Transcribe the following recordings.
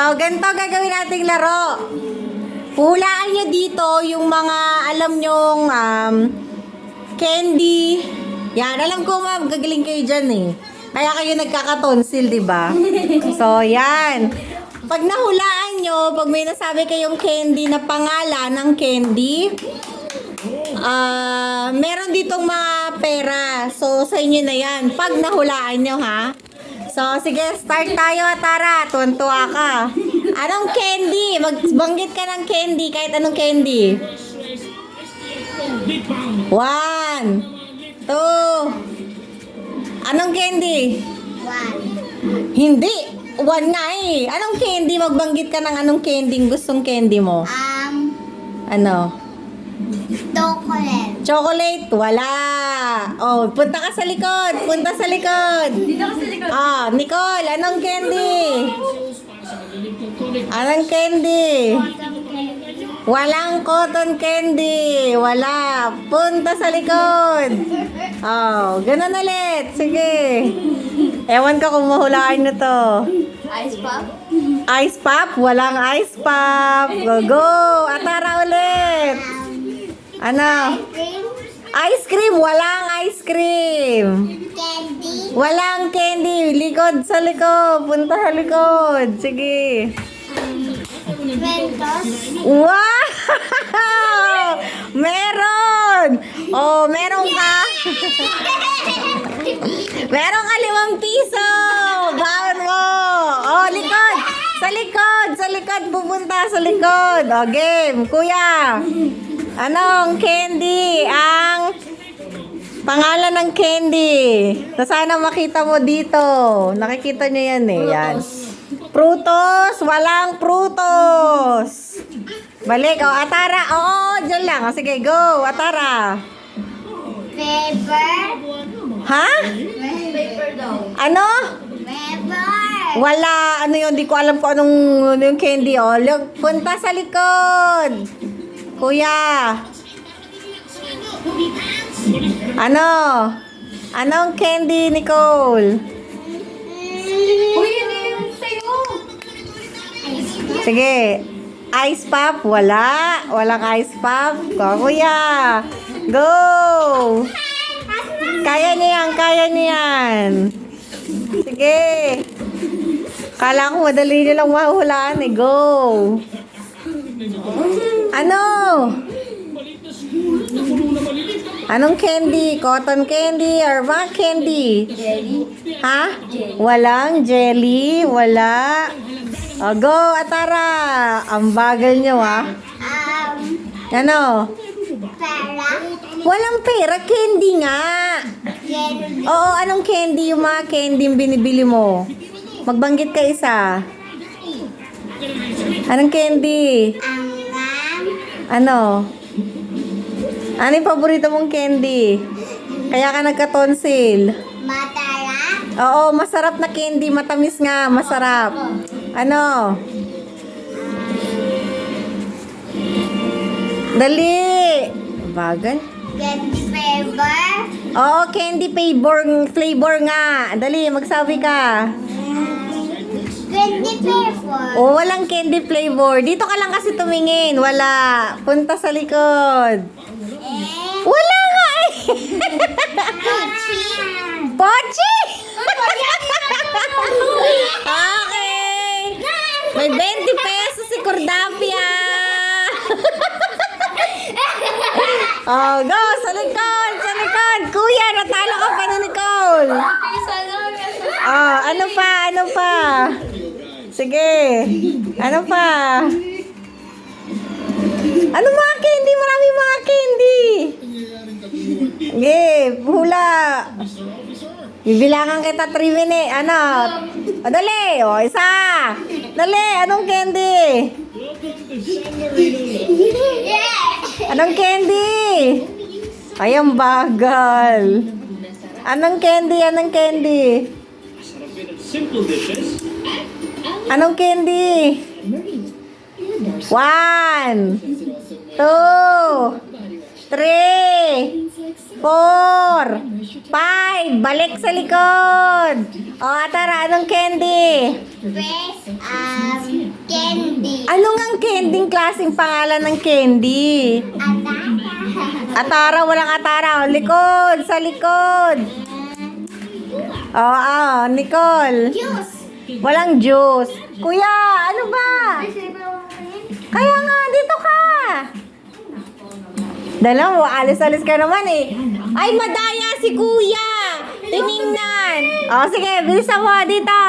Ito, ganito gagawin nating laro. Hulaan nyo dito yung mga alam nyong um, candy. Yan, alam ko ma'am, gagaling kayo dyan eh. Kaya kayo nagkakatonsil, di ba? So, yan. Pag nahulaan nyo, pag may nasabi kayong candy na pangalan ng candy, ah meron ditong mga pera. So, sa inyo na yan. Pag nahulaan nyo, ha? So, sige, start tayo, Tara. Tuwan-tuwa ka. Anong candy? Magbanggit ka ng candy, kahit anong candy. One. Two. Anong candy? One. Hindi. One nga eh. Anong candy? Magbanggit ka ng anong candy gustong candy mo. Um, Ano? Chocolate. Chocolate? Wala. Oh, punta ka sa likod. Punta sa likod. Dito ka sa likod. Ah, Nicole, anong candy? Anong candy? Walang cotton candy. Wala. Punta sa likod. Oh, ganun ulit. Sige. Ewan ka kung mahulaan nyo to. Ice pop. Ice pop? Walang ice pop. Go, go. Atara ulit. Ano? Cream. Ice cream. Walang ice cream. Candy. Walang candy. Likod sa likod. Punta sa likod. Sige. Mentos. Wow! Meron! Oh, meron ka? meron ka limang piso! Baon mo! Oh, likod! Sa likod! Sa likod! Pupunta sa likod! Oh, game! Kuya! Anong candy ang pangalan ng candy? Na sana makita mo dito. Nakikita nyo yan eh. Yan. Prutos! Walang prutos! Balik. Oh, Atara. Oo, dyan lang. Oh, sige, go. Atara. Paper. Ha? Paper daw. Ano? Paper. Wala. Ano yun? Di ko alam kung anong ano yung candy. Oh. Look, punta sa likod. Kuya. Ano? Anong candy, Nicole? Uy, yun yung sa'yo. Sige. Ice pop? Wala. Walang ice pop. Go, kuya. Go! Kaya niya yan, kaya niya yan. Sige. Kala ko madali niya lang mahulaan eh. Go! Ano? Anong candy? Cotton candy or mga candy? Jelly. Ha? Walang jelly? Wala? O, go, Atara! Ang bagal nyo, ha? Um, Ano? pera. Walang pera, candy nga! Candy. Oo, anong candy yung mga candy yung binibili mo? Magbanggit ka isa. Anong candy? Angan. Ano? Ano yung paborito mong candy? Kaya ka nagka-tonsil. Matara. Oo, masarap na candy. Matamis nga, masarap. Ano? Dali! Bagal. Candy flavor. Oo, candy flavor, flavor nga. Dali, magsabi ka. Candy flavor. O, walang candy flavor. Dito ka lang kasi tumingin. Wala. Punta sa likod. Eh. Wala nga eh. Pochi. Pochi! okay. May 20 pesos si Cordapia. oh, go! Sa likod! Sa likod! Kuya, natalo ka pa ni Nicole. Oh, ano pa? Ano pa? Sige. Ano pa? Ano mga candy? Marami mga candy. Sige, hula. Bibilangan kita 3 minutes. Ano? O, dali. O, isa. Dali. Anong candy? Anong candy? Ay, ang bagal. Anong candy? Anong candy? Simple dishes. Anong candy? One, two, three, four, five. Balik sa likod. O, Atara, anong candy? Best, um, Ano nga candy klaseng pangalan ng candy? Atara, walang atara. Likod, sa likod. Oo, oh, Nicole. Juice. Walang juice. Kuya, ano ba? Kaya nga, dito ka. Dala mo, alis-alis ka naman eh. Ay, madaya si kuya. Tiningnan. O, sige, bilisan mo dito.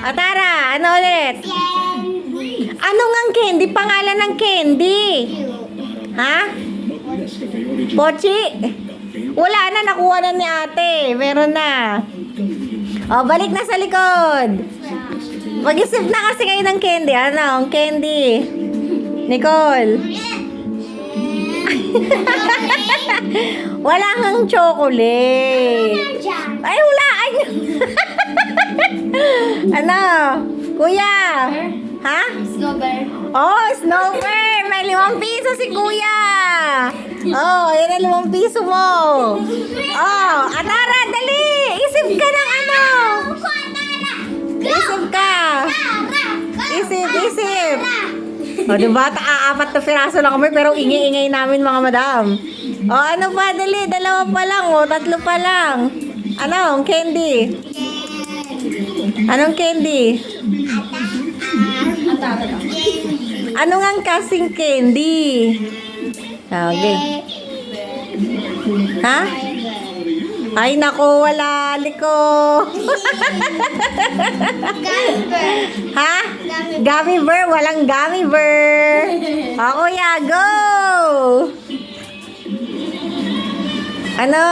Atara, ano ulit? Ano nga candy? Pangalan ng candy. Ha? Pochi? Wala na, nakuha na ni ate. Meron na. O, balik na sa likod. Mag-isip na kasi kayo ng candy. Ano, ang candy? Nicole. Wala kang chocolate. Ay, wala. Ay. ano? Kuya? Ha? Snowbear. Oh, snowbear! May limang piso si kuya! Oh, yan ang limang piso mo! Oh, Atara, dali! Isip ka ano! Isip ka! Isip, isip! O, oh, diba? Ta- apat na piraso lang kami, pero ingay-ingay namin mga madam. O, oh, ano pa? Dali, dalawa pa lang, o, tatlo pa lang. Ano, ang candy? Anong candy? Ano nga ang kasing candy? Ah, Okay. Ha? Ay, nako, wala. Liko. ha? Gummy bear? Walang gummy bear. Ako ya, go! Ano?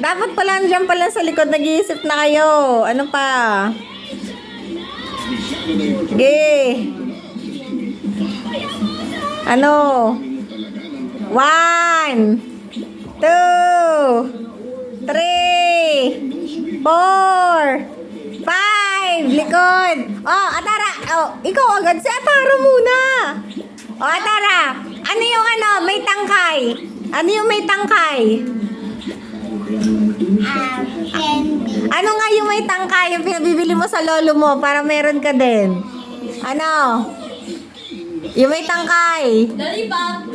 Dapat pala nandiyan pala sa likod nag-iisip na kayo. Ano pa? Sige. Ano? One, two, three, four, five. Likod. Oh, Atara. Oh, ikaw agad. Si Atara muna. Oh, Atara. Ano yung ano? May tangkay. Ano yung may tangkay? Um. Ano nga yung may tangkay yung pinabibili mo sa lolo mo para meron ka din? Ano? Yung may tangkay. Lollipop.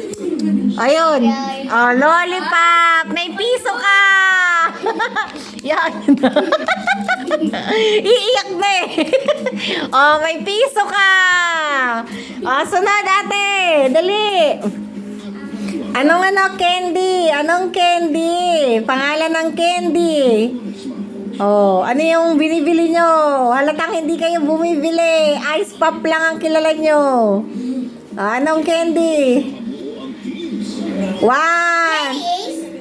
Ayun. Oh, lollipop. May piso ka. Yan. Iiyak na eh. oh, may piso ka. Oh, sunod ate. Dali. Anong ano, candy? Anong candy? Pangalan ng candy. Oh, ano yung binibili nyo? Halatang hindi kayo bumibili. Ice pop lang ang kilala nyo. Ah, anong candy? One.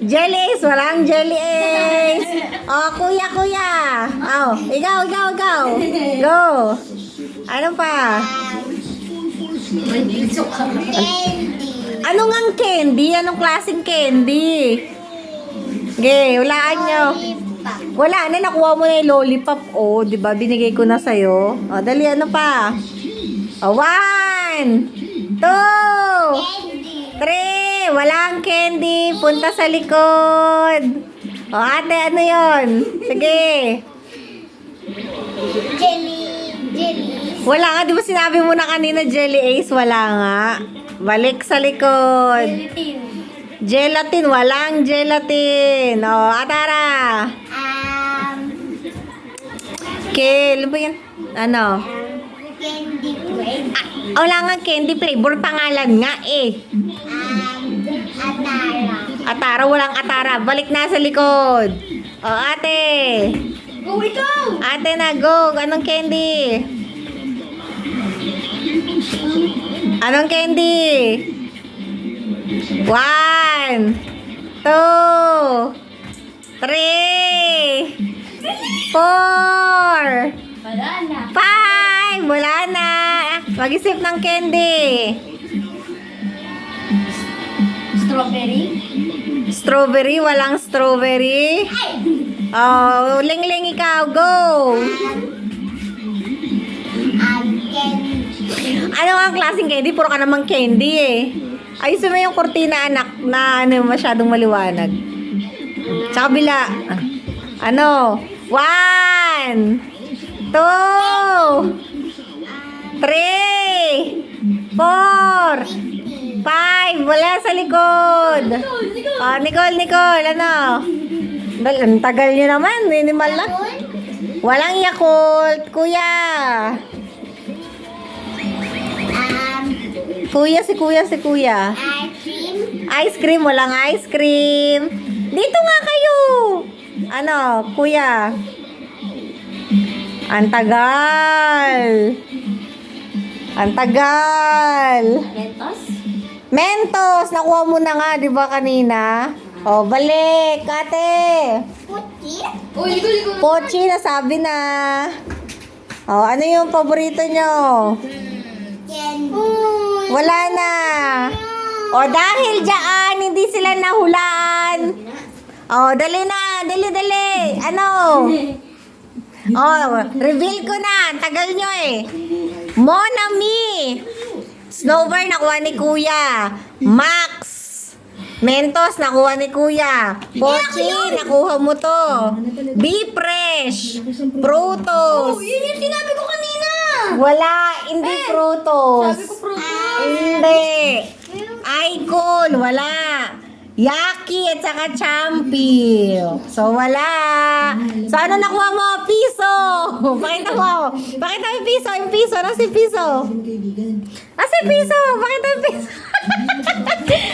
Jelly Ace. Walang Jelly Ace. Oh, kuya, kuya. Oh, ikaw, ikaw, ikaw. Go. Ano pa? Ano nga ang candy? Anong klaseng candy? Okay, walaan nyo. Wala na, nakuha mo na yung lollipop. Oh, di ba? Binigay ko na sa'yo. Oh, dali, ano pa? Oh, one, two, three. Walang candy. Punta sa likod. Oh, ate, ano yon? Sige. Jelly. Jelly. Wala nga, di ba sinabi mo na kanina jelly ace? Wala nga. Balik sa likod. Gelatin. Gelatin, walang gelatin. Oh, atara. Um, Kill, ano ba yan? Ano? candy bread. Ah, wala nga candy flavor, pangalan nga eh. Um, atara. Walang atara. Balik na sa likod. O, ate. Go, ikaw! Ate na, go. Anong candy? Anong candy? One, two, three, four, five. Wala na. Mag-isip ng candy. Strawberry. Strawberry, walang strawberry. Oh, ling-ling ikaw, go. Ano ang klaseng candy? Puro ka namang candy eh. Ayusin mo yung kortina anak na ano masyadong maliwanag. Sa kabila. Ano? One, two, three, Four. Five. Wala sa likod. Oh, Nicole, Nicole, ano? Dal- Ang tagal niyo naman, minimal lang. Walang Yakult, kuya. Um, Kuya, si kuya, si kuya. ice cream. Ice cream, walang ice cream. Dito nga kayo. Ano, kuya? Ang tagal. Ang tagal. Mentos? Mentos, nakuha mo na nga, di ba kanina? O, balik, ate. Puti. Uy, likod, likod. Pochi, nasabi na. O, ano yung paborito nyo? Candy. Wala na. O, dahil dyan, hindi sila nahulaan. O, dali na, dali, dali. Ano? O, reveal ko na. Tagal nyo eh. Monami. Snowbird, nakuha ni Kuya. Max. Mentos, nakuha ni Kuya. Pochi, nakuha mo to. Be Fresh. Protos. Oh, yun yung sinabi ko kanina. Wala, hindi Protos. Sabi ko fruit. Hindi. Icon, wala. Yaki at saka Champi. So, wala. So, ano nakuha mo? Piso. Pakita mo. Pakita mo piso. Yung piso. Nasa yung piso? Nasa yung piso? Pakita yung piso.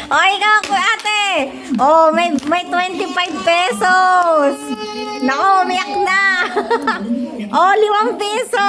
o, ikaw, ate. Oh, may, may 25 pesos. Nako, umiyak na. oh, limang piso.